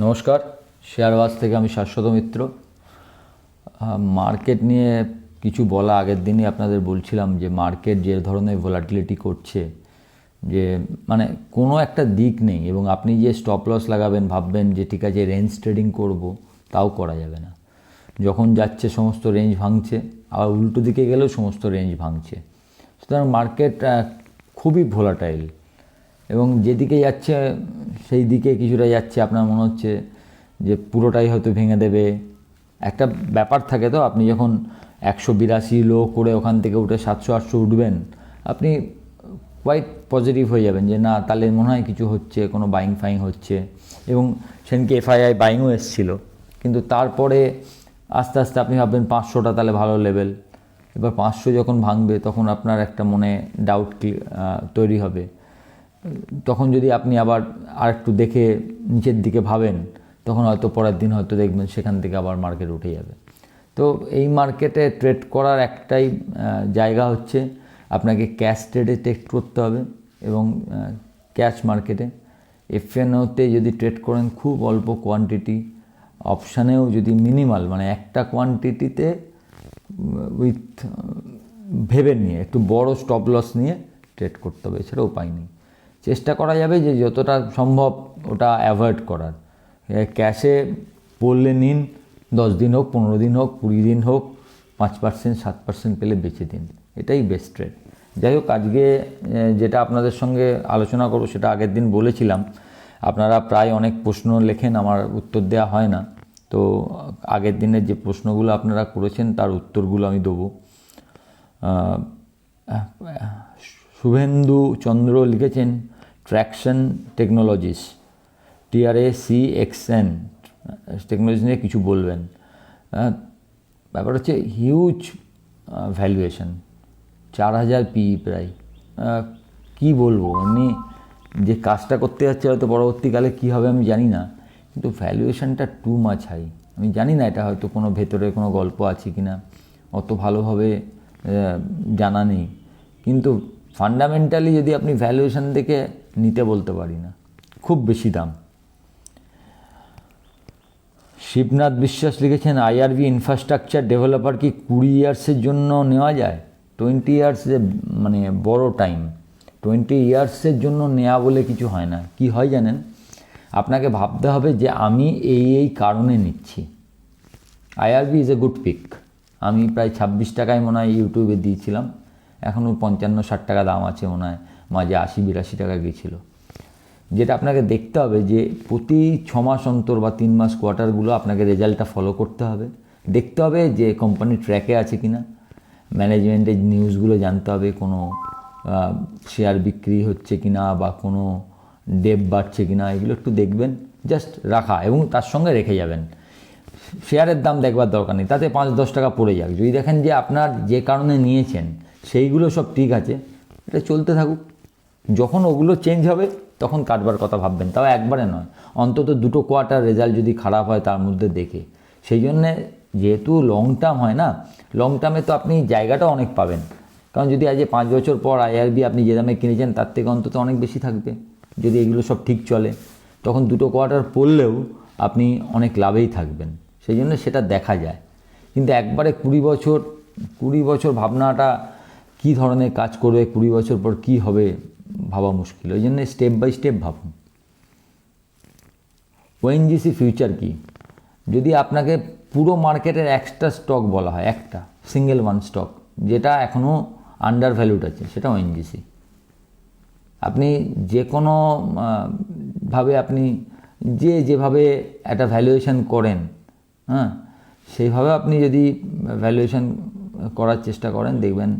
নমস্কার শেয়ারবাজ থেকে আমি শাশ্বত মিত্র। মার্কেট নিয়ে কিছু বলা আগের দিনই আপনাদের বলছিলাম যে মার্কেট যে ধরনের ভোলাটিলিটি করছে, যে মানে কোনো একটা দিক নেই এবং আপনি যে স্টপ লস লাগাবেন, ভাববেন যে ঠিক আছে রেঞ্জ ট্রেডিং করব, তাও করা যাবে না। যখন যাচ্ছে সমস্ত রেঞ্জ ভাঙছে, আবার উল্টো দিকে গেলেও সমস্ত রেঞ্জ ভাঙছে। সুতরাং মার্কেট খুবই ভোলাটাইল এবং যেদিকে যাচ্ছে, সেই দিকে কিছুটা যাচ্ছে। আপনার মনে হচ্ছে যে পুরোটাই হয়তো ভেঙে দেবে। একটা ব্যাপার থাকে তো, আপনি যখন একশো বিরাশি লো করে ওখান থেকে উঠে সাতশো আটশো উঠবেন, আপনি কোয়াইট পজিটিভ হয়ে যাবেন যে, না, তাহলে মনে হয় কিছু হচ্ছে, কোনো বাইং ফাইং হচ্ছে। এবং সেদিনকে এফআইআই বাইংও এসছিল। কিন্তু তারপরে আস্তে আস্তে আপনি ভাববেন, পাঁচশোটা তাহলে ভালো লেভেল এবার পাঁচশো যখন ভাঙবে, তখন আপনার একটা মনে ডাউট তৈরি হবে। তখন যদি আপনি আবার আর একটু দেখে নিচের দিকে ভাবেন, তখন হয়তো পরের দিন হয়তো দেখবেন সেখান থেকে আবার মার্কেট উঠে যাবে। তো এই মার্কেটে ট্রেড করার একটাই জায়গা হচ্ছে আপনাকে ক্যাশ ট্রেডে ট্রেড করতে হবে এবং ক্যাশ মার্কেটে। এফএনওতে যদি ট্রেড করেন খুব অল্প কোয়ান্টিটি, অপশানেও যদি মিনিমাল মানে একটা কোয়ান্টিটিতে উইথ, ভেবে নিয়ে, একটু বড় স্টপ লস নিয়ে ট্রেড করতে হবে, এছাড়া উপায় নেই। চেষ্টা করা যাবে যে যতটা সম্ভব ওটা অ্যাভয়েড করার। ক্যাশে পড়লে নিন, দশ দিন হোক, পনেরো দিন হোক, কুড়ি দিন হোক, পাঁচ পার্সেন্ট, সাত পার্সেন্ট পেলে বেঁচে দিন। এটাই বেস্ট ট্রেড। যাই হোক, আজকে যেটা আপনাদের সঙ্গে আলোচনা করব সেটা আগের দিন বলেছিলাম। আপনারা প্রায় অনেক প্রশ্ন লেখেন, আমার উত্তর দেওয়া হয় না। তো আগের দিনের যে প্রশ্নগুলো আপনারা করেছেন, তার উত্তরগুলো আমি দেবো। শুভেন্দু চন্দ্র লিখেছেন traction technologies T R A C X N technology নিয়ে কিছু বলবেন। ব্যাপার হচ্ছে হিউজ ভ্যালুয়েশন চার হাজার পি প্রায়। আহ, কি বলব? এমনি যে কাজটা করতে যাচ্ছে হয়তো পরবর্তীকালে কী হবে আমি জানি না কিন্তু ভ্যালুয়েশনটা টু মাছ হাই আমি জানি না এটা হয়তো কোনো ভেতরে কোনো গল্প আছে কি না অত ভালোভাবে জানা নেই। কিন্তু ফান্ডামেন্টালি যদি আপনি ভ্যালুয়েশন দেখে নিতে বলতে পারি না। খুব বেশি দাম। শিবনাথ বিশ্বাস লিখেছেন আইআরবি ইনফ্রাস্ট্রাকচার ডেভেলপার কি কুড়ি ইয়ার্সের জন্য নেওয়া যায়? টোয়েন্টি ইয়ার্স মানে বড় টাইম টোয়েন্টি ইয়ার্সের জন্য নেওয়া বলে কিছু হয় না। কি হয় জানেন? আপনাকে ভাবতে হবে যে আমি এই এই কারণে নিচ্ছি। IRB is a good pick আমি প্রায় ছাব্বিশ টাকায় মনে হয় ইউটিউবে দিয়েছিলাম। এখনও পঞ্চান্ন, ষাট টাকা দাম আছে মনে হয়। মাঝে আশি বিরাশি টাকা গিয়েছিল যেটা আপনাকে দেখতে হবে যে প্রতি ছ মাস অন্তর বা তিন মাস কোয়ার্টারগুলো আপনাকে রেজাল্টটা ফলো করতে হবে। দেখতে হবে যে কোম্পানি ট্র্যাকে আছে কি না ম্যানেজমেন্টের নিউজগুলো জানতে হবে কোনো শেয়ার বিক্রি হচ্ছে কি না বা কোনো ডেপ বাড়ছে কি না এগুলো একটু দেখবেন জাস্ট রাখা এবং তার সঙ্গে রেখে যাবেন। শেয়ারের দাম দেখবার দরকার নেই, তাতে পাঁচ দশ টাকা পড়ে যাক। যদি দেখেন যে আপনার যে কারণে নিয়েছেন, সেইগুলো সব ঠিক আছে, এটা চলতে থাকুক। যখন ওগুলো চেঞ্জ হবে, তখন কাটবার কথা ভাববেন। তাও একবারে নয়। অন্তত দুটো কোয়ার্টার রেজাল্ট যদি খারাপ হয়, তার মধ্যে দেখে। সেই জন্যে যেহেতু লং টার্ম হয় না লং টার্মে তো আপনি জায়গাটা অনেক পাবেন। কারণ যদি আজ পাঁচ বছর পর আইআরবি আপনি যে দামে কিনেছেন, তার থেকে অন্তত অনেক বেশি থাকবে। যদি এগুলো সব ঠিক চলে, তখন দুটো কোয়ার্টার পড়লেও আপনি অনেক লাভেই থাকবেন। সেই জন্য সেটা দেখা যায়। কিন্তু একবারে কুড়ি বছর কুড়ি বছর ভাবনাটা কী ধরনের কাজ করবে, কুড়ি বছর পর কি হবে ভাবা মুশকিল ওই জন্য স্টেপ বাই স্টেপ ভাবুন। ওএনজিসি ফিউচার কি? যদি আপনাকে পুরো মার্কেটের একটা স্টক বলা হয়, একটা সিঙ্গেল ওয়ান স্টক যেটা এখনও আন্ডার ভ্যালুড আছে, সেটা ওএনজিসি আপনি যে কোনো ভাবে আপনি যে যেভাবে একটা ভ্যালুয়েশন করেন হ্যাঁ সেইভাবে আপনি যদি ভ্যালুয়েশন করার চেষ্টা করেন, দেখবেন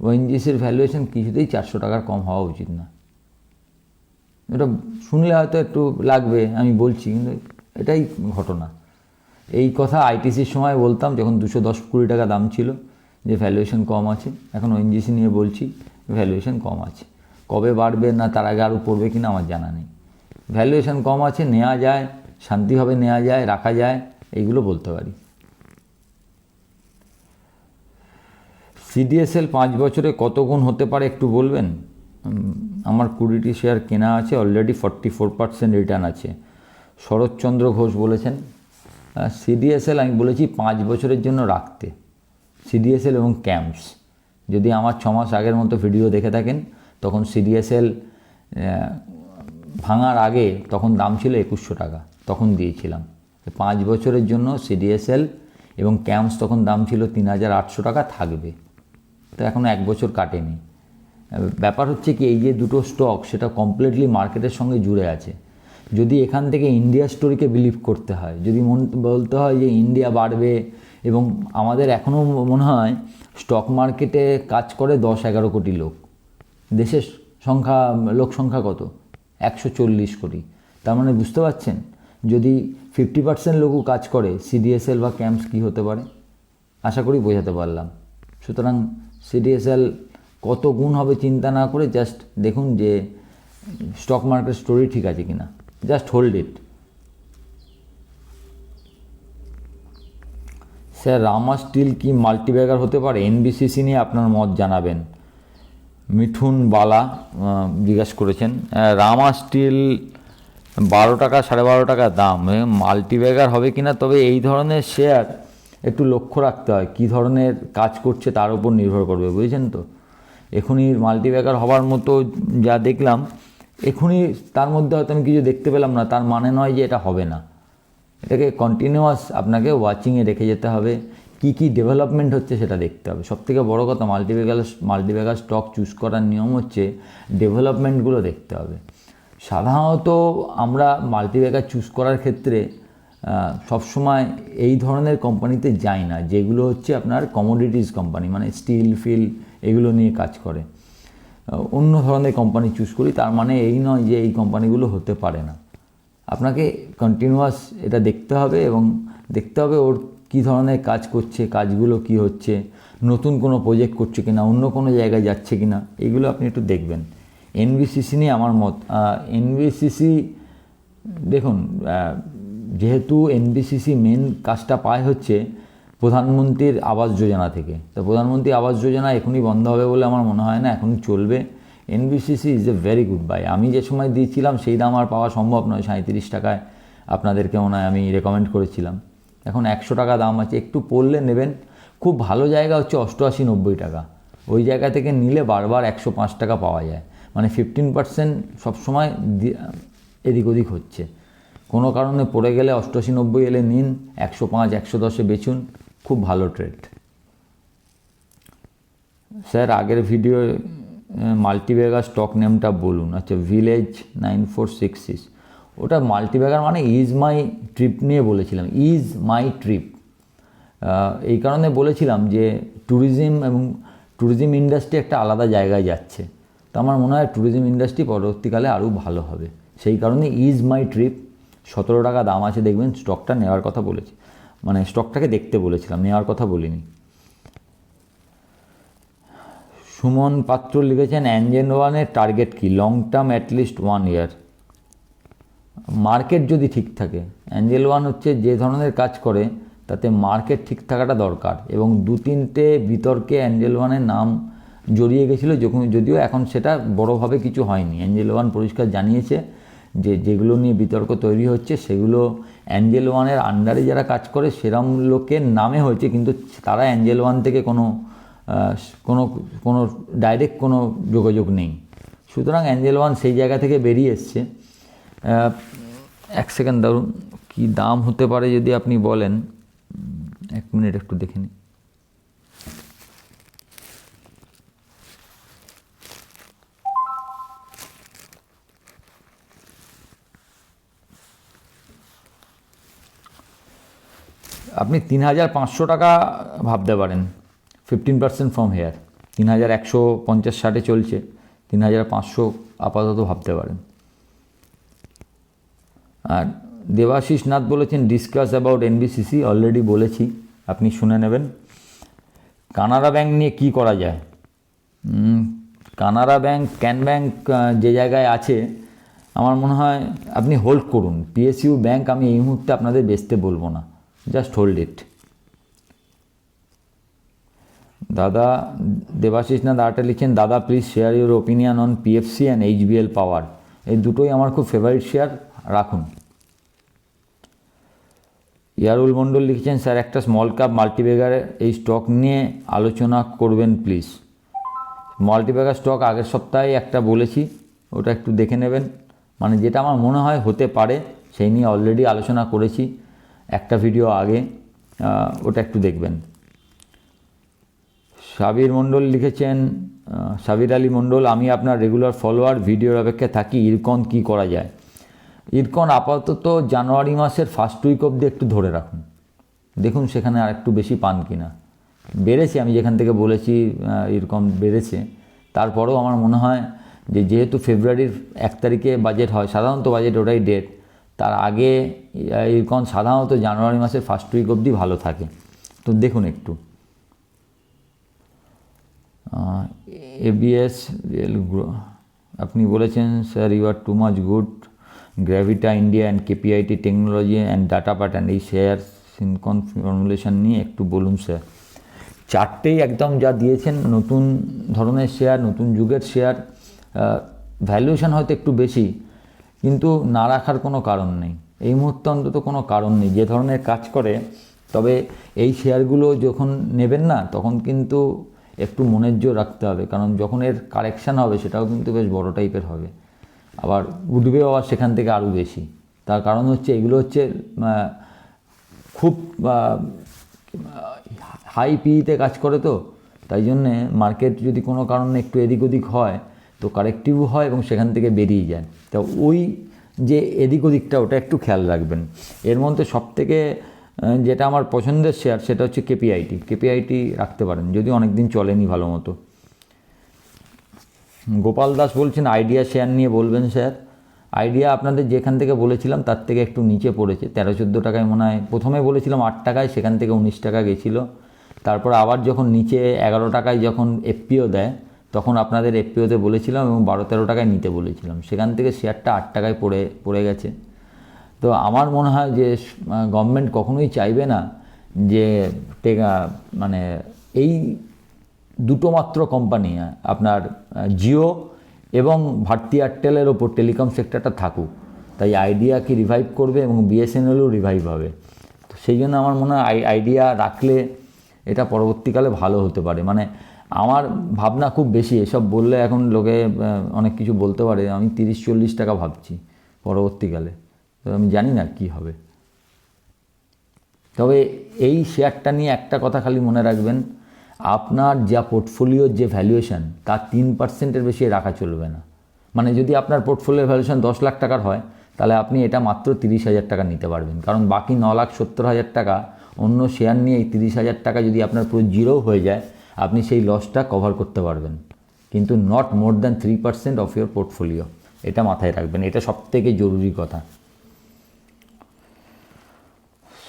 ওএনজিসির ভ্যালুয়েশন কিছুতেই চারশো টাকার কম হওয়া উচিত না। এটা শুনলে হয়তো একটু লাগবে, আমি বলছি, কিন্তু এটাই ঘটনা। এই কথা আইটিসির সময় বলতাম, যখন দুশো দশ কুড়ি টাকা দাম ছিল, যে ভ্যালুয়েশন কম আছে। এখন ওএনজিসি নিয়ে বলছি ভ্যালুয়েশন কম আছে। কবে বাড়বে না, তার আগে আরও পড়বে কিনা আমার জানা নেই। ভ্যালুয়েশন কম আছে নেওয়া যায়, শান্তিভাবে নেওয়া যায়, রাখা যায়, এইগুলো বলতে পারি। সিডিএসএল পাঁচ বছরে কত গুণ হতে পারে একটু বলবেন? আমার কুড়িটি শেয়ার কেনা আছে already forty four percent return আছে। শরৎচন্দ্র ঘোষ বলেছেন সিডিএসএল আমি বলেছি পাঁচ বছরের জন্য রাখতে। সিডিএসএল এবং ক্যাম্পস যদি আমার ছ মাস আগের মতো ভিডিও দেখে থাকেন, তখন সিডিএসএল ভাঙার আগে তখন দাম ছিল একুশশো টাকা, তখন দিয়েছিলাম। পাঁচ বছরের জন্য সিডিএসএল এবং ক্যাম্পস তখন দাম ছিল তিন হাজার আটশো টাকা থাকবে। তো এখনও এক বছর কাটেনি। ব্যাপার হচ্ছে কি, এই যে দুটো স্টক সেটা কমপ্লিটলি মার্কেটের সঙ্গে জুড়ে আছে। যদি এখান থেকে ইন্ডিয়া স্টোরিকে বিলিভ করতে হয়, যদি মন, বলতে হয় যে ইন্ডিয়া বাড়বে এবং আমাদের এখনও মনে হয় স্টক মার্কেটে কাজ করে দশ এগারো কোটি লোক। দেশের সংখ্যা, লোক সংখ্যা কত? একশো চল্লিশ কোটি। তার মানে বুঝতে পারছেন? যদি ফিফটি পার্সেন্ট লোকও কাজ করে সিডিএসএল বা ক্যাম্পস কী হতে পারে? আশা করি বোঝাতে পারলাম। সুতরাং সিডিএসএল কত গুণ হবে চিন্তা না করে জাস্ট দেখুন যে স্টক মার্কেট স্টোরি ঠিক আছে কিনা। Just hold it sir, Rama steel কি মাল্টিব্যাগার হতে পারে? এনবিসিসি নিয়ে আপনার মত জানাবেন। মিঠুন বালা জিজ্ঞাসা করেছেন রামা স্টিল বারো টাকা, সাড়ে বারো টাকা দাম মাল্টিব্যাগার হবে কিনা? তবে এই ধরনের শেয়ার একটু লক্ষ্য রাখতে হয় কী ধরনের কাজ করছে তার উপর নির্ভর করবে, বুঝেছেন তো? এখনই মাল্টিব্যাগার হওয়ার মতো যা দেখলাম এখনই তার মধ্যে হয়তো আমি কিছু দেখতে পেলাম না, তার মানে নয় যে এটা হবে না। এটাকে কন্টিনিউয়াস আপনাকে ওয়াচিংয়ে রেখে যেতে হবে, কি কি ডেভেলপমেন্ট হচ্ছে সেটা দেখতে হবে। সবথেকে বড় কথা মাল্টিব্যাগার মাল্টিব্যাগার স্টক চুজ করার নিয়ম হচ্ছে ডেভেলপমেন্টগুলো দেখতে হবে। সাধারণত আমরা মাল্টিব্যাগার চুজ করার ক্ষেত্রে সবসময় এই ধরনের কোম্পানিতে যাই না, যেগুলো হচ্ছে আপনার কমোডিটিস কোম্পানি মানে স্টিল ফিল এগুলো নিয়ে কাজ করে। অন্য ধরনের কোম্পানি চুজ করি, তার মানে এই নয় যে এই কোম্পানিগুলো হতে পারে না। আপনাকে কন্টিনিউয়াস এটা দেখতে হবে এবং দেখতে হবে ওর কী ধরনের কাজ করছে, কাজগুলো কি হচ্ছে, নতুন কোনো প্রজেক্ট করছে কিনা, অন্য কোনো জায়গায় যাচ্ছে কিনা, এগুলো আপনি একটু দেখবেন। এনবিসিসি নিয়ে আমার মত এনবিসিসি দেখুন যেহেতু এনবিসিসি মেন কাজটা পায় হচ্ছে প্রধানমন্ত্রীর আবাস যোজনা থেকে। তো প্রধানমন্ত্রী আবাস যোজনা এখনই বন্ধ হবে বলে আমার মনে হয় না, এখনই চলবে। NBCC is a very good buy আমি যে সময় দিয়েছিলাম সেই দাম আর পাওয়া সম্ভব নয় সাঁত্রিশ টাকায় আপনাদেরকে মনে হয় আমি রেকমেন্ড করেছিলাম। এখন একশো টাকা দাম আছে, একটু পড়লে নেবেন। খুব ভালো জায়গা হচ্ছে অষ্টআশি নব্বই টাকা। ওই জায়গা থেকে নিলে বারবার একশো পাঁচ টাকা পাওয়া যায়। মানে ফিফটিন পার্সেন্ট সবসময় এদিক ওদিক হচ্ছে। কোনো কারণে পড়ে গেলে অষ্টআশি নব্বই এলে নিন, একশো পাঁচ, একশো দশে বেচুন, খুব ভালো ট্রেড স্যার, আগের ভিডিও মাল্টিব্যাগার স্টক নেমটা বলুন। আচ্ছা village nine four six six ওটা মাল্টিব্যাগার মানে ইজ মাই ট্রিপ নিয়ে বলেছিলাম। ইজ মাই ট্রিপ এই কারণে বলেছিলাম যে ট্যুরিজম এবং ট্যুরিজম ইন্ডাস্ট্রি একটা আলাদা জায়গায় যাচ্ছে। তো আমার মনে হয় ট্যুরিজম ইন্ডাস্ট্রি পরবর্তীকালে আরও ভালো হবে। সেই কারণে ইজ মাই ট্রিপ সতেরো টাকা দাম আছে, দেখবেন স্টকটা নেওয়ার কথা বলেছি। মানে স্টকটাকে দেখতে বলেছিলাম, নেওয়ার কথা বলিনি। সুমন পাত্র লিখেছেন অ্যাঞ্জেন ওয়ানের টার্গেট কি? Long term at least one year market যদি ঠিক থাকে অ্যাঞ্জেল ওয়ান হচ্ছে যে ধরনের কাজ করে, তাতে মার্কেট ঠিক থাকাটা দরকার। এবং দু তিনটে বিতর্কে অ্যাঞ্জেল ওয়ানের নাম জড়িয়ে গেছিল, যখন যদিও এখন সেটা বড়োভাবে কিছু হয়নি। অ্যাঞ্জেল ওয়ান পরিষ্কার জানিয়েছে যে, যেগুলো নিয়ে বিতর্ক তৈরি হচ্ছে, সেগুলো অ্যাঞ্জেল ওয়ানের আন্ডারে যারা কাজ করে, সেরম লোকের নামে হয়েছে, কিন্তু তারা অ্যাঞ্জেল ওয়ান থেকে কোনো কোনো কোনো ডাইরেক্ট কোনো যোগাযোগ নেই। সুতরাং অ্যাঞ্জেল ওয়ান সেই জায়গা থেকে বেরিয়ে এসছে। এক সেকেন্ড ধরুন কী দাম হতে পারে যদি আপনি বলেন? এক মিনিট একটু দেখে নিই। আপনি তিন হাজার পাঁচশো টাকা ভাবতে পারেন। ফিফটিন পার্সেন্ট ফ্রম হেয়ার তিন হাজার একশো পঞ্চাশ ষাটে চলছে। তিন হাজার পাঁচশো আপাতত ভাবতে পারেন। আর দেবাশিস নাথ বলেছেন ডিসকাস অ্যাবাউট এনবিসিসি অলরেডি বলেছি, আপনি শুনে নেবেন। কানাড়া ব্যাংক নিয়ে কি করা যায়? কানাড়া ব্যাংক, ক্যান ব্যাংক যে জায়গায় আছে, আমার মনে হয় আপনি হোল্ড করুন। পিএসইউ ব্যাংক আমি এই মুহূর্তে আপনাদের বেচতে বলব না। জাস্ট হোল্ড ইট দাদা দেবাশিস নাথ আর্টে লিখছেন দাদা please share your opinion on PFC and HBL power এই দুটোই আমার খুব ফেভারিট শেয়ার রাখুন। ইয়ারুল মণ্ডল লিখেছেন, স্যার, একটা স্মল কাপ মাল্টিবেগারে এই স্টক নিয়ে আলোচনা করবেন প্লিজ মাল্টিবেগার স্টক আগের সপ্তাহে একটা বলেছি, ওটা একটু দেখে নেবেন। মানে যেটা আমার মনে হয় হতে পারে, সেই নিয়ে অলরেডি আলোচনা করেছি। একটা ভিডিও আগে ওটা একটু দেখবেন। সাবির মণ্ডল লিখেছেন সাবির আলী মণ্ডল আমি আপনার রেগুলার ফলোয়ার ভিডিওর অপেক্ষায় থাকি ইরকন কি করা যায়? ইরকন আপাতত জানুয়ারি মাসের ফার্স্ট উইক অবধি একটু ধরে রাখুন। দেখুন সেখানে আর একটু বেশি পান কিনা। বেড়েছে আমি যেখান থেকে বলেছি আহ, এরকম বেড়েছে। তারপরেও আমার মনে হয় যে যেহেতু ফেব্রুয়ারির এক তারিখে বাজেট হয় সাধারণত বাজেট ওটাই ডেট তার আগে এরকম সাধারণত জানুয়ারি মাসের ফার্স্ট উইক অবধি ভালো থাকে। তো দেখুন একটু। এবিএস রিয়েল আপনি বলেছেন sir you are too much good Gravita India and KPIT technology and data pattern এই শেয়ার সিনকন ফর্মুলেশন নিয়ে একটু বলুন স্যার চারটেই একদম যা দিয়েছেন নতুন ধরনের শেয়ার নতুন যুগের শেয়ার ভ্যালুয়েশন হয়তো একটু বেশি কিন্তু না রাখার কোনো কারণ নেই। এই মুহূর্তে অন্তত কোনো কারণ নেই। যে ধরনের কাজ করে, তবে এই শেয়ারগুলো যখন নেবেন না, তখন কিন্তু একটু মনের জোর রাখতে হবে। কারণ যখন এর কারেকশান হবে, সেটাও কিন্তু বেশ বড় টাইপের হবে। আবার উঠবেও আবার সেখান থেকে আরও বেশি। তার কারণ হচ্ছে, এগুলো হচ্ছে খুব হাই পিইতে কাজ করে তো। তাই জন্যে মার্কেট যদি কোনো কারণে একটু এদিক ওদিক হয় তো কারেক্টিভ হয় এবং সেখান থেকে বেরিয়ে যায়। তা ওই যে এদিক ওদিকটা ওটা একটু খেয়াল রাখবেন। এর মধ্যে সবথেকে আহ, যেটা আমার পছন্দের শেয়ার সেটা হচ্ছে কেপিআইটি কেপিআইটি রাখতে পারেন যদি অনেক দিন চলেনি ভালো মতো। গোপাল দাস বলছেন আইডিয়া শেয়ার নিয়ে বলবেন স্যার আইডিয়া আপনাদের যেখান থেকে বলেছিলাম তার থেকে একটু নিচে পড়েছে। তেরো চোদ্দ টাকায় মনে হয় প্রথমে বলেছিলাম আট টাকায় সেখান থেকে উনিশ টাকা গেছিল। তারপর আবার যখন নিচে এগারো টাকায় যখন এফপিও দেয় তখন আপনাদের এফপিওতে বলেছিলাম এবং বারো তেরো টাকায় নিতে বলেছিলাম। সেখান থেকে শেয়ারটা আট টাকায় পড়ে পড়ে গেছে। তো আমার মনে হয় যে গভর্নমেন্ট কখনোই চাইবে না যে মানে এই দুটো মাত্র কোম্পানি আপনার জিও এবং ভারতী এয়ারটেলের ওপর টেলিকম সেক্টরটা থাকুক। তাই আইডিয়া কি রিভাইভ করবে এবং বিএসএনএলও রিভাইভ হবে। তো সেই জন্য আমার মনে হয় আই- আইডিয়া রাখলে এটা পরবর্তীকালে ভালো হতে পারে। মানে আমার ভাবনা খুব বেশি, এসব বললে এখন লোকে অনেক কিছু বলতে পারে। আমি তিরিশ চল্লিশ টাকা ভাবছি পরবর্তীকালে। তো আমি জানি না কি হবে। তবে এই শেয়ারটা নিয়ে একটা কথা খালি মনে রাখবেন, আপনার যা পোর্টফোলিওর যে ভ্যালুয়েশন, তার তিন পার্সেন্টের বেশি রাখা চলবে না। মানে যদি আপনার পোর্টফোলিওর ভ্যালুয়েশন দশ লাখ টাকার হয়, তাহলে আপনি এটা মাত্র তিরিশ হাজার টাকা নিতে পারবেন। কারণ বাকি ন লাখ সত্তর হাজার টাকা অন্য শেয়ার নিয়ে এই তিরিশ হাজার টাকা যদি আপনার পুরো জিরো হয়ে যায় আপনি সেই লসটা কভার করতে পারবেন। কিন্তু not more than three percent of your portfolio এটা মাথায় রাখবেন। এটা সবথেকে জরুরি কথা।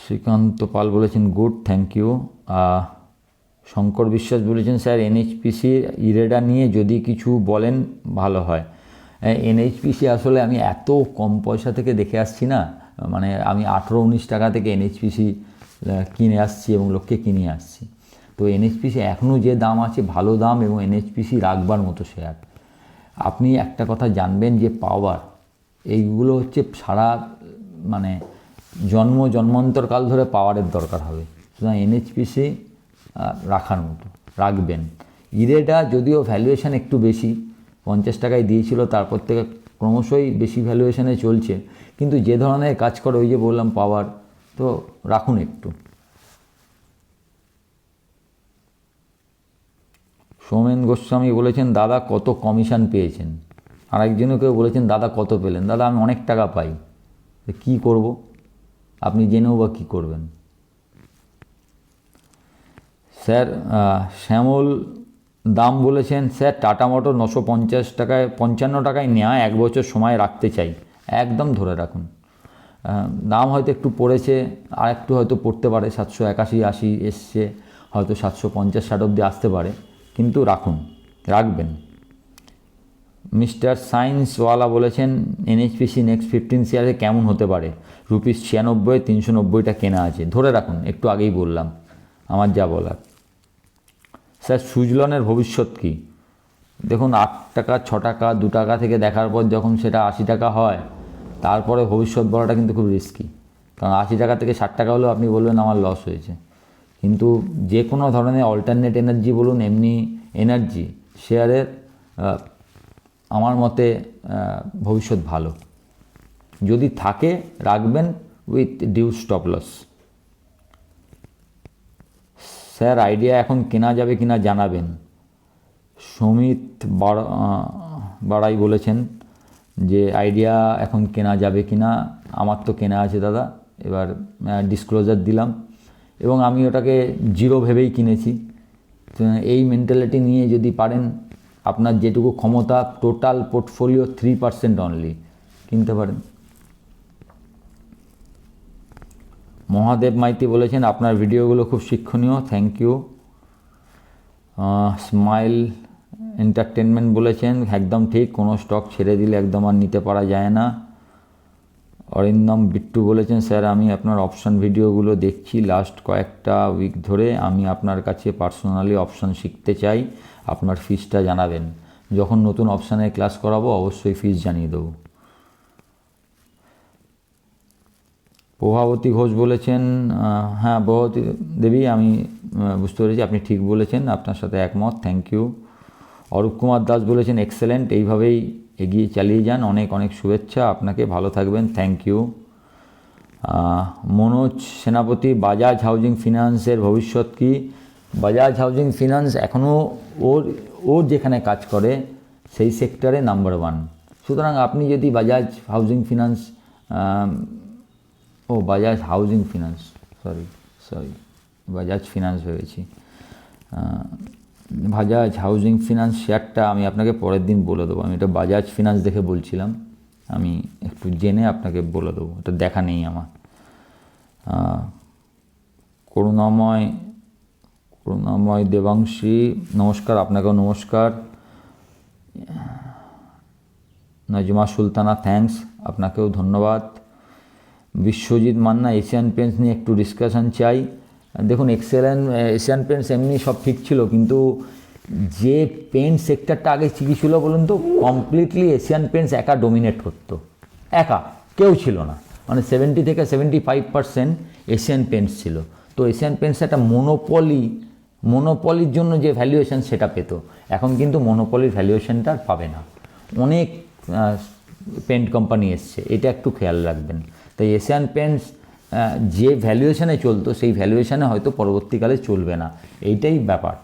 শ্রীকান্ত পাল বলেছেন গুড থ্যাংক ইউ শঙ্কর বিশ্বাস বলেছেন স্যার এনএইচপিসি ইরেডা নিয়ে যদি কিছু বলেন, ভালো হয়। এনএইচপিসি আসলে আমি এত কম পয়সা থেকে দেখে আসছি না। মানে আমি আঠেরো, উনিশ টাকা থেকে এনএইচপিসি কিনে আসছি এবং লোককে কিনে আসছি। তো এনএইচপিসি এখনও যে দাম আছে ভালো দাম এবং এনএইচপিসি রাখবার মতো শেয়ার আপনি একটা কথা জানবেন যে পাওয়ার এইগুলো হচ্ছে সারা মানে জন্ম, জন্মান্তরকাল ধরে পাওয়ারের দরকার হবে। সুতরাং এনএইচপিসি রাখার মতো, রাখবেন। ইরেটা যদিও ভ্যালুয়েশান একটু বেশি, পঞ্চাশ টাকায় দিয়েছিল, তারপর থেকে ক্রমশই বেশি ভ্যালুয়েশানে চলছে। কিন্তু যে ধরনের কাজ করে, ওই যে বললাম পাওয়ার তো রাখুন একটু। সৌমেন গোস্বামী বলেছেন, দাদা কত কমিশন পেয়েছেন? আর একজনও কেউ বলেছেন, দাদা কত পেলেন? দাদা, আমি অনেক টাকা পাই। কী করব? আপনি জেনেও বা কী করবেন? স্যার শ্যামল দাম বলেছেন, স্যার, টাটা মোটর নশো পঞ্চাশ টাকায়, পঞ্চান্ন টাকায় নেওয়া এক বছর সময় রাখতে চাই। একদম ধরে রাখুন। দাম হয়তো একটু পড়েছে, আর একটু হয়তো পড়তে পারে, সাতশো একাশি আশি এসছে, হয়তো সাতশো পঞ্চাশ ষাট অব্দি আসতে পারে। কিন্তু রাখুন, রাখবেন। মিস্টার সায়েন্সওয়ালা বলেছেন, এনএইচপিসি নেক্সট ফিফটিন শেয়ারে কেমন হতে পারে? রুপিস ছিয়ানব্বই, তিনশো নব্বইটা কেনা আছে। ধরে রাখুন, একটু আগেই বললাম, আমার যা বলার। স্যার, সুজলনের ভবিষ্যৎ কী? দেখুন, আট টাকা, ছ টাকা, দু টাকা থেকে দেখার পর যখন সেটা আশি টাকা হয়, তারপরে ভবিষ্যৎ বলাটা কিন্তু খুব রিস্কি কারণ আশি টাকা থেকে ষাট টাকা হলেও আপনি বলবেন, আমার লস হয়েছে। কিন্তু যে কোনো ধরনের অল্টারনেট এনার্জি বলুন, এমনি এনার্জি শেয়ারের আমার মতে ভবিষ্যৎ ভালো। যদি থাকে, রাখবেন with due stop loss sir Idea এখন কেনা যাবে কিনা জানাবেন। সমিত বাড়াই বলেছেন যে আইডিয়া এখন কেনা যাবে কিনা, আমার তো কেনা আছে দাদা। এবার ডিসক্লোজার দিলাম। এবং আমি ওটাকে জিরো ভেবেই কিনেছি। এই মেন্টালিটি নিয়ে যদি পারেন, আপনার যেটুকু ক্ষমতা total portfolio three percent only কিনতে পারেন। মহাদেব মাইতি বলেছেন, আপনার ভিডিওগুলো খুব শিক্ষণীয় থ্যাংক ইউ স্মাইল এন্টারটেনমেন্ট বলেছেন, একদম ঠিক, কোনো স্টক ছেড়ে দিলে একদম আর নিতে পারা যায় না। অরিন্দম বিট্টু বলেছেন, স্যার, আমি আপনার অপশান ভিডিওগুলো দেখছি লাস্ট কয়েকটা উইক ধরে। আমি আপনার কাছে পার্সোনালি অপশান শিখতে চাই। আপনার ফিসটা জানাবেন। যখন নতুন অপশানের ক্লাস করাবো, অবশ্যই ফিস জানিয়ে দেবো। প্রভাবতী ঘোষ বলেছেন হ্যাঁ প্রভাবতী দেবী, আমি বুঝতে পেরেছি, আপনি ঠিক বলেছেন। আপনার সাথে একমত। থ্যাংক ইউ অরূপ কুমার দাস বলেছেন এক্সেলেন্ট এইভাবেই এগিয়ে চালিয়ে যান। অনেক অনেক শুভেচ্ছা। আপনাকে ভালো থাকবেন। থ্যাংক ইউ মনোজ সেনাপতি বাজাজ হাউজিং ফিনান্সের ভবিষ্যৎ কি? বাজাজ হাউজিং ফিনান্স এখনও ওর ওর যেখানে কাজ করে, সেই সেক্টরে নাম্বার ওয়ান সুতরাং আপনি যদি বাজাজ হাউজিং ফিনান্স ও Bajaj housing finance sorry sorry Bajaj finance ভেবেছি। বাজাজ হাউজিং ফিনান্স শেয়ারটা আমি আপনাকে পরের দিন বলে দেবো। আমি এটা বাজাজ ফিনান্স দেখে বলছিলাম। আমি একটু জেনে আপনাকে বলে দেবো। এটা দেখা নেই আমার। করুণাময় করুণাময় দেবাংশী, নমস্কার, আপনাকেও নমস্কার। নাজমা সুলতানা থ্যাঙ্কস আপনাকেও ধন্যবাদ। বিশ্বজিৎ মান্না এশিয়ান পেন্টস নিয়ে একটু ডিসকাশন চাই। দেখুন এক্সেলেন্ট এশিয়ান পেন্টস এমনি সব ঠিক ছিল, কিন্তু যে পেন্ট সেক্টরটা আগে ছিল বলুন তো কমপ্লিটলি এশিয়ান পেন্টস একা ডোমিনেট করতো। একা, কেউ ছিল না। মানে সেভেন্টি থেকে seventy five percent Asian paints ছিল। তো এশিয়ান পেন্টস একটা মনোপলি মনোপলির জন্য যে ভ্যালুয়েশন সেটা পেতো। এখন কিন্তু মনোপলির ভ্যালুয়েশনটা আর পাবে না। অনেক পেন্ট কোম্পানি এসছে, এটা একটু খেয়াল রাখবেন। তাই এশিয়ান পেন্টস যে ভ্যালুয়েশনে চলতো, সেই ভ্যালুয়েশনে হয়তো পরবর্তীকালে চলবে না। এইটাই ব্যাপার।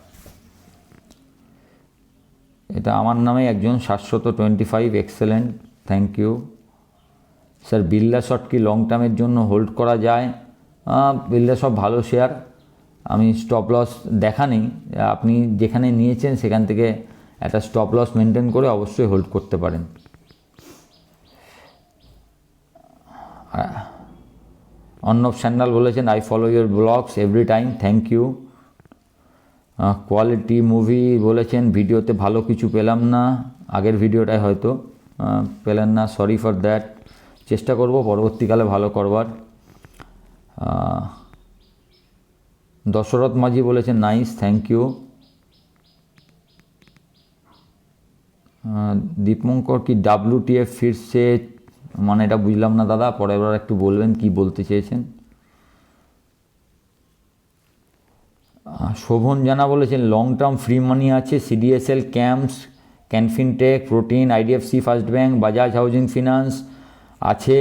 এটা আমার নামে একজন সাতশত twenty five excellent thank you sir বিল্লা শট কি লং টার্মের জন্য হোল্ড করা যায়? বিল্লা সব ভালো শেয়ার আমি স্টপ লস দেখা নেই। আপনি যেখানে নিয়েছেন, সেখান থেকে একটা স্টপ লস মেনটেন করে অবশ্যই হোল্ড করতে পারেন। অর্ণব স্যান্ডাল বলেছেন I follow your blogs every time thank you quality movie বলেছেন ভিডিওতে ভালো কিছু পেলাম না, আগের ভিডিওটায় হয়তো পেলেন না সরি ফর দ্যাট চেষ্টা করব, পরবর্তীকালে ভালো করবার। দশরথ মাঝি বলেছেন নাইস থ্যাংক ইউ দীপঙ্কর কি ডাব্লিউটিএফ ফিরছে? মানে এটা বুঝলাম না দাদা পরের বার একটু বলবেন কি বলতে চেয়েছেন। শোভন জানা বলেছেন লং টার্ম ফ্রি মানি আছে CDSL CAMS ক্যানফিনটেক Protean IDFC first bank Bajaj housing finance আছে।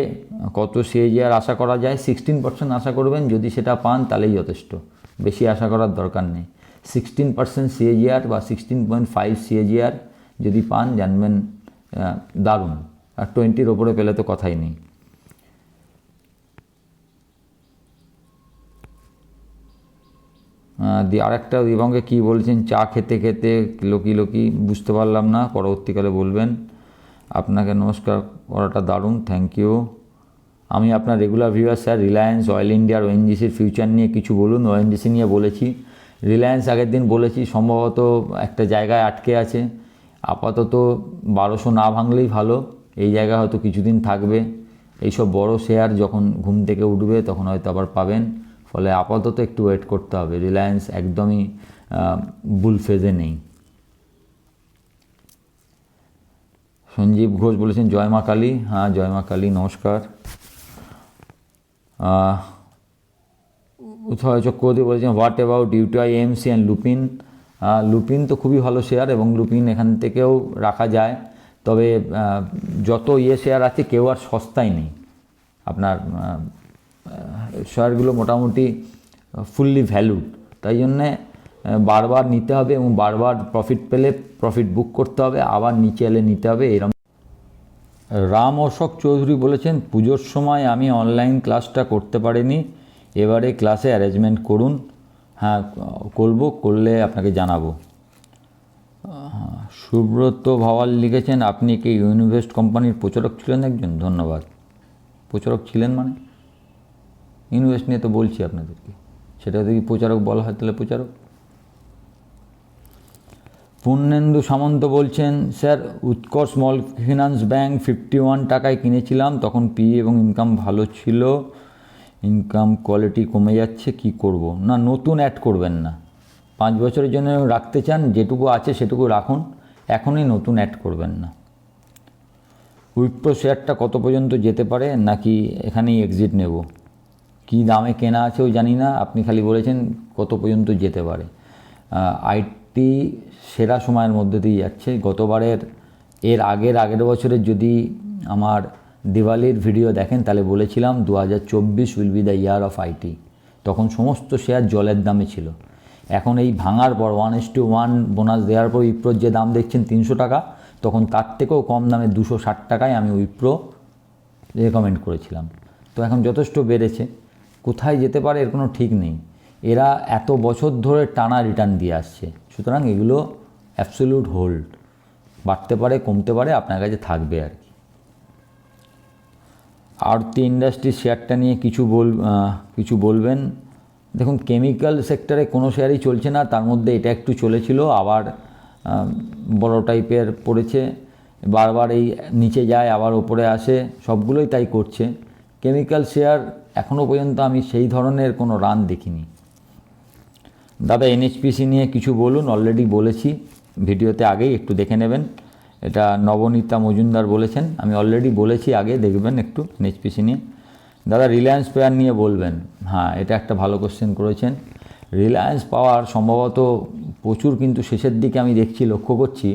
কত সিএজিআর আশা করা যায় সিক্সটিন পার্সেন্ট আশা করবেন, যদি সেটা পান তাহলেই যথেষ্ট। বেশি আশা করার দরকার নেই। সিক্সটিন পার্সেন্ট সিএজিআর বা সিক্সটিন পয়েন্ট ফাইভ সিএজিআর যদি পান, জানবেন দারুণ। আর টোয়েন্টির ওপরে পেলে তো কথাই নেই। দিয়ে আরেকটা দিবঙ্গে কী বলছেন? চা খেতে খেতে লোকি লোকি, বুঝতে পারলাম না, পরবর্তীকালে বলবেন। আপনাকে নমস্কার, করাটা দারুণ থ্যাংক ইউ আমি আপনার regular viewer sir Reliance oil ইন্ডিয়ার ওএনজিসির ফিউচার নিয়ে কিছু বলুন ওএনজিসি নিয়ে বলেছি। রিলায়েন্স আগের দিন বলেছি, সম্ভবত একটা জায়গায় আটকে আছে। আপাতত বারোশো না ভাঙলেই ভালো। এই জায়গা হয়তো কিছুদিন থাকবে। এইসব বড় শেয়ার যখন ঘুম থেকে উঠবে, তখন হয়তো আবার পাবেন। ফলে আপাতত একটু ওয়েট করতে হবে। রিলায়েন্স একদমই বুল ফেজে নেই। সঞ্জীব ঘোষ বলেছেন, জয় মা কালী। হ্যাঁ জয় মা কালী, নমস্কার। উৎসব চক্রবর্তী বলেছেন what about UTI MC and Lupin Lupin তো খুবই ভালো শেয়ার এবং লুপিন এখান থেকেও রাখা যায়। তবে যত ইয়ে শেয়ার আছে, কেউ আর সস্তায় নেই। আপনার শেয়ারগুলো মোটামুটি ফুললি ভ্যালুড তাই জন্যে বারবার নিতে হবে এবং বারবার প্রফিট পেলে প্রফিট বুক করতে হবে, আবার নিচে এলে নিতে হবে এরকম রাম অশোক চৌধুরী বলেছেন, পুজোর সময় আমি অনলাইন ক্লাসটা করতে পারিনি, এবারে ক্লাসে অ্যারেঞ্জমেন্ট করুন। হ্যাঁ করব, করলে আপনাকে জানাব। সুব্রত ভাওয়াল লিখেছেন, আপনি কি ইউনিভেস্ট কোম্পানির প্রচারক ছিলেন একজন? ধন্যবাদ। প্রচারক ছিলেন মানে? ইনভেস্ট নিয়ে তো বলছি আপনাদেরকে। সেটা যদি প্রচারক বলা হয় তাহলে প্রচারক। পূর্ণেন্দু সামন্ত বলছেন, sir Utkarsh small finance bank fifty one টাকায় কিনেছিলাম, তখন পি এবং ইনকাম ভালো ছিল। ইনকাম কোয়ালিটি কমে যাচ্ছে, কি করব? না, নতুন অ্যাড করবেন না। পাঁচ বছরের জন্য রাখতে চান, যেটুকু আছে সেটুকু রাখুন। এখনই নতুন অ্যাড করবেন না। উইপ্রো শেয়ারটা কত পর্যন্ত যেতে পারে, নাকি এখানেই এক্সিট নেব? কী দামে কেনা আছেও জানি না, আপনি খালি বলেছেন কত পর্যন্ত যেতে পারে। আইটি সেরা সময়ের মধ্যে দিয়ে যাচ্ছে। গতবারের, এর আগের আগের বছরের যদি আমার দিওয়ালির ভিডিও দেখেন, তাহলে বলেছিলাম দু হাজার চব্বিশ will be the year of IT তখন সমস্ত শেয়ার জলের দামে ছিল। এখন এই ভাঙার পর one is two one bonus দেওয়ার পর উইপ্রোর যে দাম দেখছেন তিনশো টাকা, তখন তার থেকেও কম দামে দুশো ষাট টাকায় আমি উইপ্রো রেকমেন্ড করেছিলাম। তো এখন যথেষ্ট বেড়েছে। কোথায় যেতে পারে এর কোনো ঠিক নেই। এরা এত বছর ধরে টানা রিটার্ন দিয়ে আসছে। সুতরাং এগুলো অ্যাবসলিউট হোল্ড বাড়তে পারে, কমতে পারে, আপনার কাছে থাকবে আর কি। আরতি ইন্ডাস্ট্রির শেয়ারটা নিয়ে কিছু বল কিছু বলবেন। দেখুন কেমিক্যাল সেক্টরে কোনো শেয়ারই চলছে না, তার মধ্যে এটা একটু চলেছিল, আবার বড় টাইপের পড়েছে, বারবার এই নিচে যায়, আবার ওপরে আসে, সবগুলোই তাই করছে। কেমিক্যাল শেয়ার এখনও পর্যন্ত আমি সেই ধরনের কোনো রান দেখিনি। দাদা এনএইচপিসি নিয়ে কিছু বলুন অলরেডি বলেছি, ভিডিওতে আগেই একটু দেখে নেবেন। এটা নবনীতা মজুমদার বলেছেন, আমি অলরেডি বলেছি আগে, দেখবেন একটু এনএইচপিসি নিয়ে। দাদা রিলায়েন্স পেয়ার নিয়ে বলবেন। হ্যাঁ এটা একটা ভালো কোশ্চেন করেছেন। রিলায়েন্স পাওয়ার সম্ভবত প্রচুর কিন্তু শেষের দিকে আমি দেখছি, লক্ষ্য করছি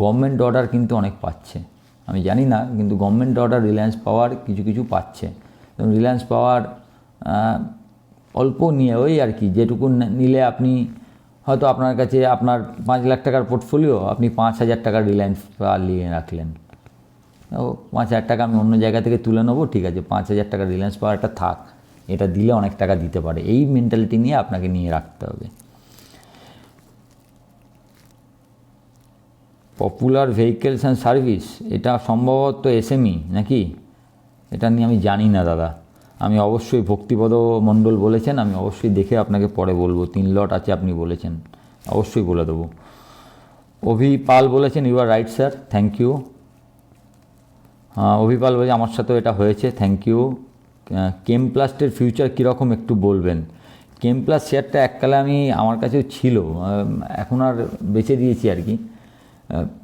গভর্নমেন্ট অর্ডার কিন্তু অনেক পাচ্ছে। আমি জানি না, কিন্তু গভর্নমেন্ট অর্ডার রিলায়েন্স পাওয়ার কিছু কিছু পাচ্ছে। এবং রিলায়েন্স পাওয়ার অল্প নিয়ে ওই আর কি, যেটুকু নিলে আপনি হয়তো আপনার কাছে আপনার পাঁচ লাখ টাকার পোর্টফোলিও আপনি পাঁচ হাজার টাকার রিলায়েন্স পাওয়ার নিয়ে রাখলেন। ও পাঁচ হাজার টাকা আমি অন্য জায়গা থেকে তুলে নেব, ঠিক আছে, পাঁচ হাজার টাকা রিলায়েন্স পাওয়ারটা থাক। এটা দিলে অনেক টাকা দিতে পারে। এই মেন্টালিটি নিয়ে আপনাকে নিয়ে রাখতে হবে। পপুলার ভেহিকেলস অ্যান্ড সার্ভিস এটা সম্ভবত এসএমই নাকি? এটা নিয়ে আমি জানি না, দাদা। আমি অবশ্যই ভক্তিপদ মণ্ডল বলেছেন, আমি অবশ্যই দেখে আপনাকে পরে বলব। তিন লট আছে আপনি বলেছেন। অবশ্যই বলে দেবো। অভি পাল বলেছেন you are right sir thank you Abhipal বলছে আমার সাথেও এটা হয়েছে থ্যাংক ইউ কেম প্লাস্টের ফিউচার কীরকম একটু বলবেন? কেম প্লাস শেয়ারটা এককালে আমি, আমার কাছেও ছিল এখন আর বেচে দিয়েছি আর কি।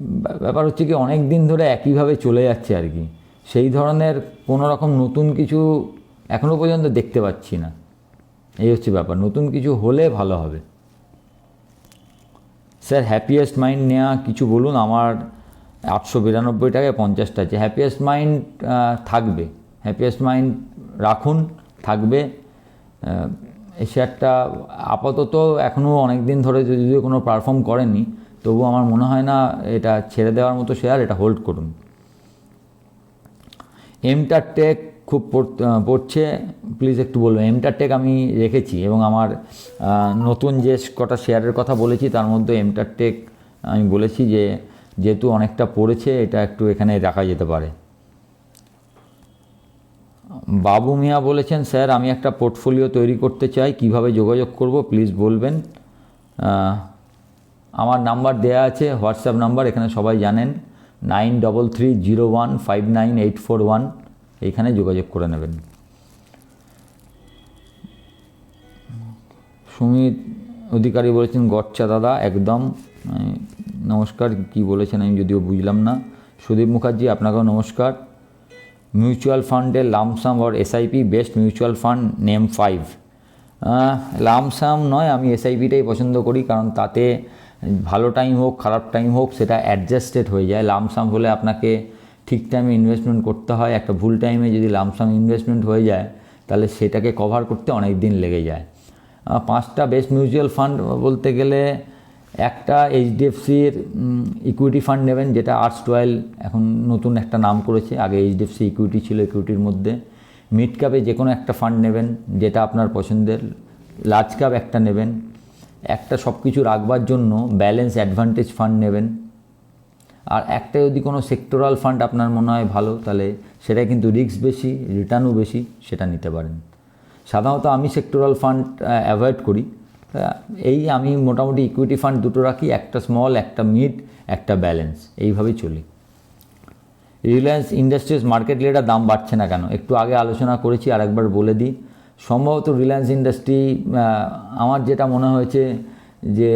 ব্যা- ব্যাপার হচ্ছে কি অনেক দিন ধরে একইভাবে চলে যাচ্ছে আর কি। সেই ধরনের কোনো রকম নতুন কিছু এখনও পর্যন্ত দেখতে পাচ্ছি না। এই হচ্ছে ব্যাপার, নতুন কিছু হলে ভালো হবে। স্যার হ্যাপিয়েস্ট মাইন্ড নেওয়া কিছু বলুন, আমার আটশো বিরানব্বই টাকায় পঞ্চাশটা আছে। হ্যাপিয়েস্ট মাইন্ড থাকবে। হ্যাপিয়েস্ট মাইন্ড রাখুন, থাকবে। এই শেয়ারটা আপাতত এখনও অনেক দিন ধরে যদিও কোনো পারফর্ম করেনি, তবু আমার মনে হয় না এটা ছেড়ে দেওয়ার মতো শেয়ার এটা হোল্ড করুন। এমটার টেক খুব পড়- পড়ছে। প্লিজ একটু বলবেন এমটার টেক আমি রেখেছি এবং আমার নতুন যে কটা শেয়ারের কথা বলেছি, তার মধ্যে এমটার টেক আমি বলেছি যে যেহেতু অনেকটা পড়েছে, এটা একটু এখানে রাখা যেতে পারে। বাবু মিয়া বলেছেন, স্যার, আমি একটা পোর্টফোলিও তৈরি করতে চাই, কীভাবে যোগাযোগ করব, প্লিজ বলবেন। আমার নাম্বার দেয়া আছে, হোয়াটসঅ্যাপ নাম্বার, এখানে সবাই জানেন, nine double three zero one five nine eight four one এইখানে যোগাযোগ করে নেবেন। সুমিত অধিকারী বলেছেন গচ্চা দাদা, একদম নমস্কার, কি বলেছেন আমি যদিও বুঝলাম না। সুদীপ মুখার্জি, আপনাকেও নমস্কার। মিউচুয়াল ফান্ডের lumpsum or SIP, best mutual fund, name five. Lumpsum নয়, আমি এসআইপিটাই পছন্দ করি, কারণ তাতে ভালো টাইম হোক, খারাপ টাইম হোক, সেটা অ্যাডজাস্টেড হয়ে যায়। লামসাম হলে আপনাকে ঠিক টাইমে ইনভেস্টমেন্ট করতে হয়। একটা ভুল টাইমে যদি লামসাম ইনভেস্টমেন্ট হয়ে যায়, তাহলে সেটাকে কভার করতে অনেক দিন লেগে যায়। পাঁচটা বেস্ট মিউচুয়াল ফান্ড বলতে গেলে একটা এইচডিএফসির ইকুইটি ফান্ড নেবেন, যেটা আর্টস টুয়েলভ এখন নতুন একটা নাম করেছে। আগে এইচডিএফসি ইকুইটি ছিল ইকুইটির মধ্যে। মিড ক্যাপে যে কোনো একটা ফান্ড নেবেন, যেটা আপনার পছন্দের। লার্জ ক্যাপ একটা নেবেন। একটা সব কিছু রাখবার জন্য ব্যালেন্স অ্যাডভান্টেজ ফান্ড নেবেন। আর একটা যদি কোনো সেক্টরাল ফান্ড আপনার মনে হয় ভালো, তাহলে সেটা কিন্তু রিস্ক বেশি রিটার্নও বেশি, সেটা নিতে পারেন। সাধারণত আমি সেক্টরাল ফান্ড অ্যাভয়েড করি। এই আমি মোটামুটি ইকুইটি ফান্ড দুটো রাখি, একটা স্মল একটা মিড একটা ব্যালেন্স এইভাবেই চলি। রিলায়েন্স ইন্ডাস্ট্রিজ মার্কেট লিডার দাম বাড়ছে না কেন? একটু আগে আলোচনা করেছি আর একবার বলে দিই। সম্ভবত রিলায়েন্স ইন্ডাস্ট্রি আমার যেটা মনে হয়েছে যে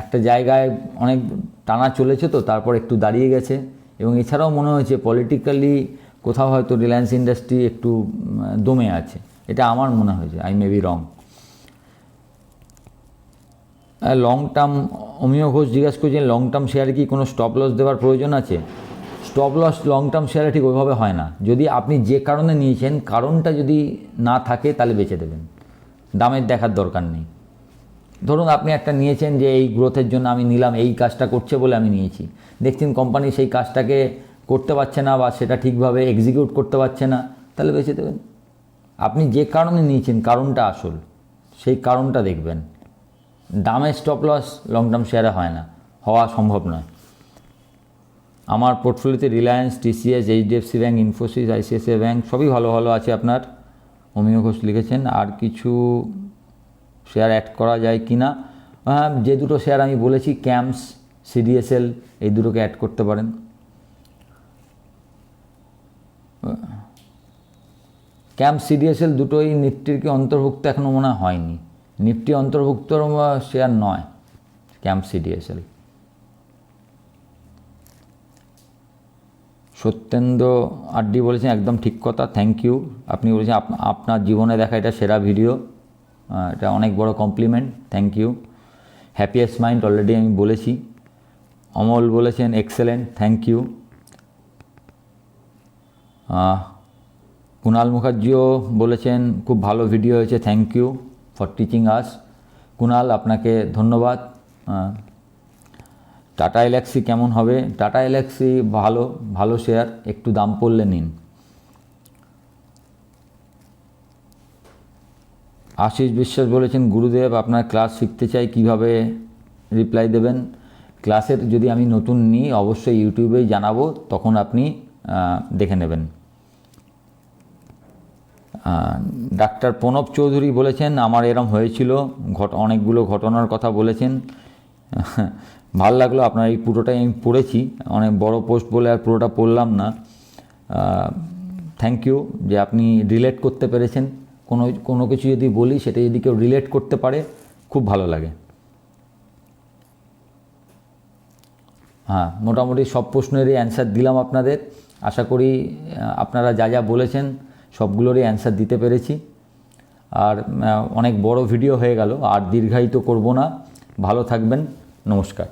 একটা জায়গায় অনেক টানা চলেছে তো, তারপর একটু দাঁড়িয়ে গেছে। এবং এছাড়াও মনে হয়েছে পলিটিক্যালি কোথাও হয়তো রিলায়েন্স ইন্ডাস্ট্রি একটু দমে আছে। এটা আমার মনে হয়েছে I may be wrong long term Amiya Ghosh জিজ্ঞাসা করছেন লং টার্ম শেয়ারে কি কোনো স্টপ লস দেওয়ার প্রয়োজন আছে? স্টপ লস লং টার্ম শেয়ারে ঠিক ওইভাবে হয় না। যদি আপনি যে কারণে নিয়েছেন, কারণটা যদি না থাকে, তাহলে বেঁচে দেবেন। দামের দেখার দরকার নেই। ধরুন আপনি একটা নিয়েছেন যে এই গ্রোথের জন্য আমি নিলাম, এই কাজটা করছে বলে আমি নিয়েছি। দেখছেন কোম্পানি সেই কাজটাকে করতে পারছে না বা সেটা ঠিকভাবে এক্সিকিউট করতে পারছে না, তাহলে বেঁচে দেবেন। আপনি যে কারণে নিয়েছেন, কারণটা আসল। সেই কারণটা দেখবেন। দামে স্টপ লস লং টার্ম শেয়ারে হয় না। হওয়া সম্ভব নয়। আমার পোর্টফোলিওতে Reliance TCS HDFC bank Infosys ICICI bank সবই ভালো ভালো আছে আপনার। অমিয় ঘোষ লিখেছেন, আর কিছু শেয়ার অ্যাড করা যায় কি না? হ্যাঁ যে দুটো শেয়ার আমি বলেছি ক্যাম্পস সিডিএসএল এই দুটোকে অ্যাড করতে পারেন। ক্যাম্প সিডিএসএল দুটোই নিফটির কি অন্তর্ভুক্ত এখনও মনে হয়নি নিফটি অন্তর্ভুক্ত শেয়ার নয়, ক্যাম্প সিডিএসএল। সত্যেন্দ্র আড্ডি বলেছেন, একদম ঠিক কথা থ্যাংক ইউ আপনি বলেছেন আপনার জীবনে দেখা এটা সেরা ভিডিও এটা অনেক বড় compliment thank you happiest mind already আমি বলেছি। অমল বলেছেন এক্সেলেন্ট থ্যাংক ইউ কুণাল মুখার্জিও বলেছেন, খুব ভালো ভিডিও হয়েছে thank you for teaching us Kunal আপনাকে ধন্যবাদ। টাটা এলাক্সি কেমন হবে? টাটা এলাক্সি ভালো ভালো শেয়ার একটু দাম পড়লে নিন। আশিস বিশ্বাস বলেছেন, গুরুদেব, আপনার ক্লাস শিখতে চাই, কীভাবে রিপ্লাই দেবেন? ক্লাসের যদি আমি নতুন নিই, অবশ্যই ইউটিউবেই জানাব, তখন আপনি দেখে নেবেন। ডাক্তার প্রণব চৌধুরী বলেছেন, আমার এরম হয়েছিল, ঘট, অনেকগুলো ঘটনার কথা বলেছেন। ভালো লাগল, আপনার এই পুরোটাই আমি পড়েছি, অনেক বড় পোস্ট বলে আর পুরোটা পড়লাম না। থ্যাংক ইউ যে আপনি রিলেট করতে পেরেছেন। কোনো কোনো কিছু যদি বলি, সেটা যদি কেউ রিলেট করতে পারে, খুব ভালো লাগে। হ্যাঁ মোটামুটি সব প্রশ্নেরই অ্যান্সার দিলাম আপনাদের। আশা করি আপনারা যা যা বলেছেন সবগুলোরই অ্যান্সার দিতে পেরেছি। আর অনেক বড় ভিডিও হয়ে গেল, আর দীর্ঘায়িত করব না। ভালো থাকবেন, নমস্কার।